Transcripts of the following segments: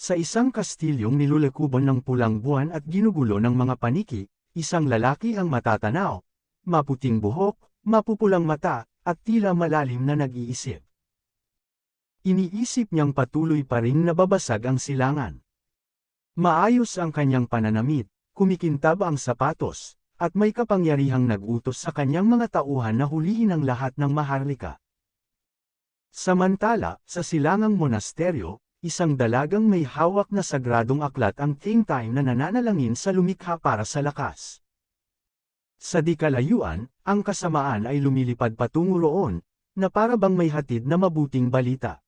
Sa isang kastilyong nilulekuban ng pulang buwan at ginugulo ng mga paniki, isang lalaki ang matatanaw, maputing buhok, mapupulang mata, at tila malalim na nag-iisip. Iniisip niyang patuloy pa rin nababasag ang silangan. Maayos ang kanyang pananamit, kumikintab ang sapatos, at may kapangyarihang nag-utos sa kanyang mga tauhan na hulihin ang lahat ng maharlika. Samantala, sa silangang monasteryo, isang dalagang may hawak na sagradong aklat ang king time na nananalangin sa lumikha para sa lakas. Sa di kalayuan, ang kasamaan ay lumilipad patungo roon, na para bang may hatid na mabuting balita.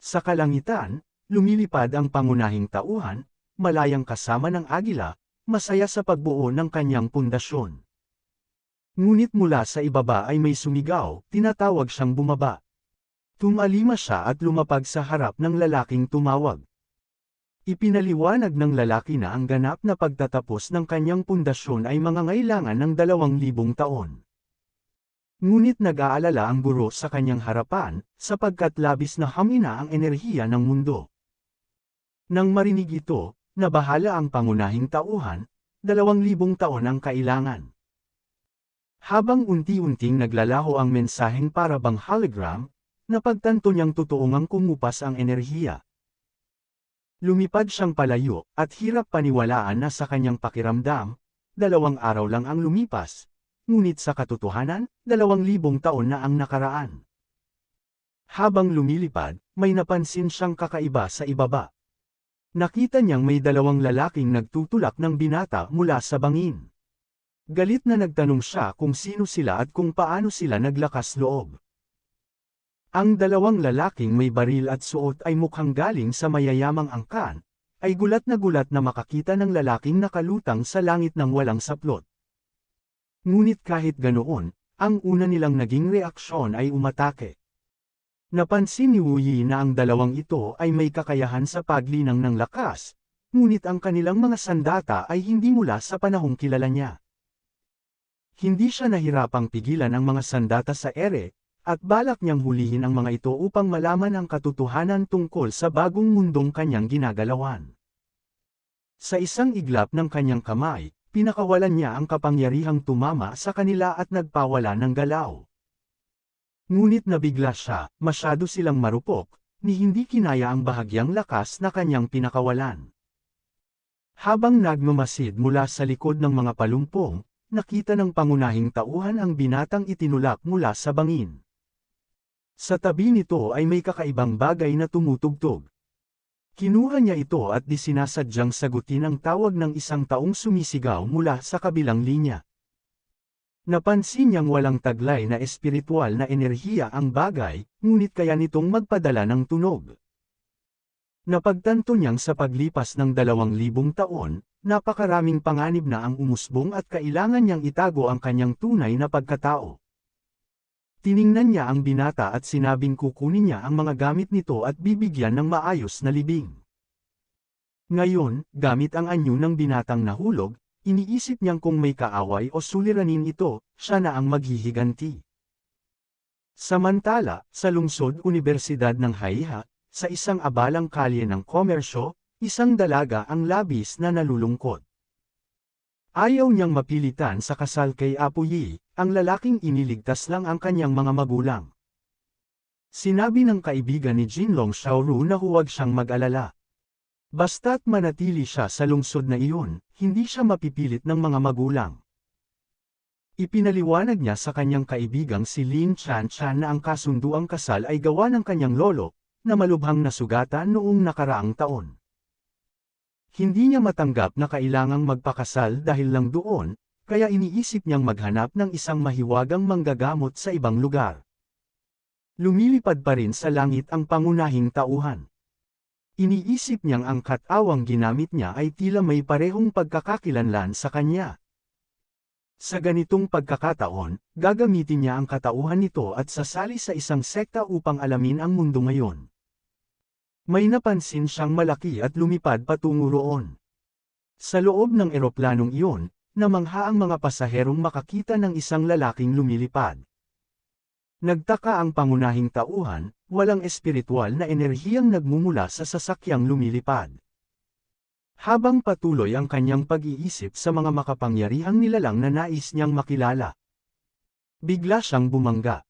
Sa kalangitan, lumilipad ang pangunahing tauhan, malayang kasama ng agila, masaya sa pagbuo ng kanyang pundasyon. Ngunit mula sa ibaba ay may sumigaw, tinatawag siyang bumaba. Tumalima siya at lumapag sa harap ng lalaking tumawag. Ipinaliwanag ng lalaki na ang ganap na pagtatapos ng kanyang pundasyon ay mangangailangan ng dalawang libong taon. Ngunit nag-aalala ang guro sa kanyang harapan, sapagkat labis na hamina ang enerhiya ng mundo. Nang marinig ito, nabahala ang pangunahing tauhan, dalawang libong taon ang kailangan. Habang unti-unting naglalaho ang mensaheng para bang hologram, napagtanto niyang totoo ngang kumupas ang enerhiya. Lumipad siyang palayo, at hirap paniwalaan na sa kanyang pakiramdam, dalawang araw lang ang lumipas, ngunit sa katotohanan, dalawang libong taon na ang nakaraan. Habang lumilipad, may napansin siyang kakaiba sa ibaba. Nakita niyang may dalawang lalaking nagtutulak ng binata mula sa bangin. Galit na nagtanong siya kung sino sila at kung paano sila naglakas loob. Ang dalawang lalaking may baril at suot ay mukhang galing sa mayayamang angkan, ay gulat na gulat na makakita ng lalaking nakalutang sa langit ng walang saplot. Ngunit kahit ganoon, ang una nilang naging reaksyon ay umatake. Napansin ni Wu Yi na ang dalawang ito ay may kakayahan sa paglinang ng lakas, ngunit ang kanilang mga sandata ay hindi mula sa panahong kilala niya. Hindi siya nahirapang pigilan ang mga sandata sa ere, at balak niyang hulihin ang mga ito upang malaman ang katotohanan tungkol sa bagong mundong kanyang ginagalawan. Sa isang iglap ng kanyang kamay, pinakawalan niya ang kapangyarihang tumama sa kanila at nagpawala ng galaw. Ngunit nabigla siya, masyado silang marupok, ni hindi kinaya ang bahagyang lakas na kanyang pinakawalan. Habang nagmamasid mula sa likod ng mga palumpong, nakita ng pangunahing tauhan ang binatang itinulak mula sa bangin. Sa tabi nito ay may kakaibang bagay na tumutugtog. Kinuha niya ito at di sinasadyang sagutin ang tawag ng isang taong sumisigaw mula sa kabilang linya. Napansin niyang walang taglay na espiritual na enerhiya ang bagay, ngunit kaya nitong magpadala ng tunog. Napagtanto niyang sa paglipas ng dalawang libong taon, napakaraming panganib na ang umusbong at kailangan niyang itago ang kanyang tunay na pagkatao. Tiningnan niya ang binata at sinabing kukunin niya ang mga gamit nito at bibigyan ng maayos na libing. Ngayon, gamit ang anyo ng binatang nahulog, iniisip niyang kung may kaaway o suliranin ito, siya na ang maghihiganti. Samantala, sa lungsod Universidad ng Haiha, sa isang abalang kalye ng komersyo, isang dalaga ang labis na nalulungkot. Ayaw niyang mapilitan sa kasal kay Apo Yi, ang lalaking iniligtas lang ang kanyang mga magulang. Sinabi ng kaibigan ni Jinlong Xiaoru na huwag siyang mag-alala. Basta't manatili siya sa lungsod na iyon, hindi siya mapipilit ng mga magulang. Ipinaliwanag niya sa kanyang kaibigang si Lin Chan Chan na ang kasunduang kasal ay gawa ng kanyang lolo, na malubhang nasugatan noong nakaraang taon. Hindi niya matanggap na kailangang magpakasal dahil lang doon, kaya iniisip niyang maghanap ng isang mahiwagang manggagamot sa ibang lugar. Lumilipad pa rin sa langit ang pangunahing tauhan. Iniisip niyang ang katawang ginamit niya ay tila may parehong pagkakakilanlan sa kanya. Sa ganitong pagkakataon, gagamitin niya ang katauhan nito at sasali sa isang sekta upang alamin ang mundo ngayon. May napansin siyang malaki at lumipad patungo roon. Sa loob ng eroplanong iyon, namangha ang mga pasaherong makakita ng isang lalaking lumilipad. Nagtaka ang pangunahing tauhan, walang espiritual na enerhiyang nagmumula sa sasakyang lumilipad. Habang patuloy ang kanyang pag-iisip sa mga makapangyarihang nilalang na nais niyang makilala. Bigla siyang bumangga.